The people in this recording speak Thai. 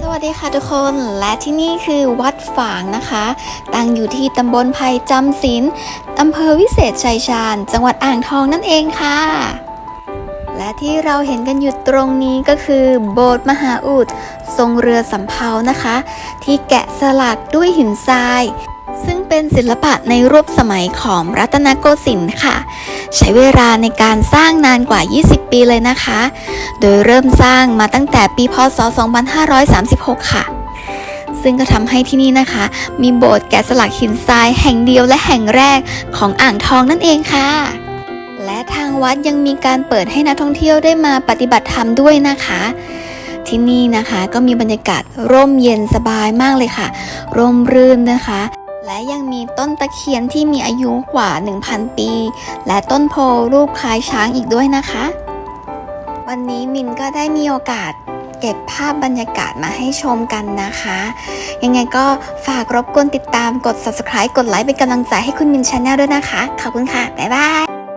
สวัสดีค่ะทุกคนและที่นี่คือวัดฝางนะคะ ตั้งอยู่ที่ตำบลไผ่จำศีลอำเภอวิเศษชัยชาญ จังหวัดอ่างทองนั่นเองค่ะ และที่เราเห็นกันอยู่ตรงนี้ก็คือ โบสถ์มหาอุดทรงเรือสำเภานะคะ ที่แกะสลักด้วยหินทราย ซึ่งเป็นศิลปะในรูปสมัยของรัตนโกสินทร์ค่ะ ใช้เวลาในการสร้างนานกว่า 20 ปีเลยนะคะ โดยเริ่มสร้างมาตั้งแต่ปีพศ 2536 ค่ะ ซึ่งก็ทำให้ที่นี่นะคะ มีโบสถ์แกะสลักหินทรายแห่งเดียวและแห่งแรกของอ่างทองนั่นเองค่ะ และทางวัดยังมีการเปิดให้นักท่องเที่ยวได้มาปฏิบัติธรรมด้วยนะคะที่นี่นะคะก็มีบรรยากาศร่มเย็นสบายมากเลยค่ะ ร่มรื่นนะคะ และยังมีต้นตะเคียนที่มีอายุกว่า 1,000 ปี และต้นโพรูปคล้ายช้างอีกด้วยนะคะ วันนี้มินก็ได้มีโอกาสเก็บภาพบรรยากาศมาให้ชมกันนะคะ ยังไงก็ฝากรบกวนติดตามกด subscribe กดไลค์เป็นกำลังใจให้คุณมินชาแนลด้วยนะคะ ขอบคุณค่ะ บ๊ายบาย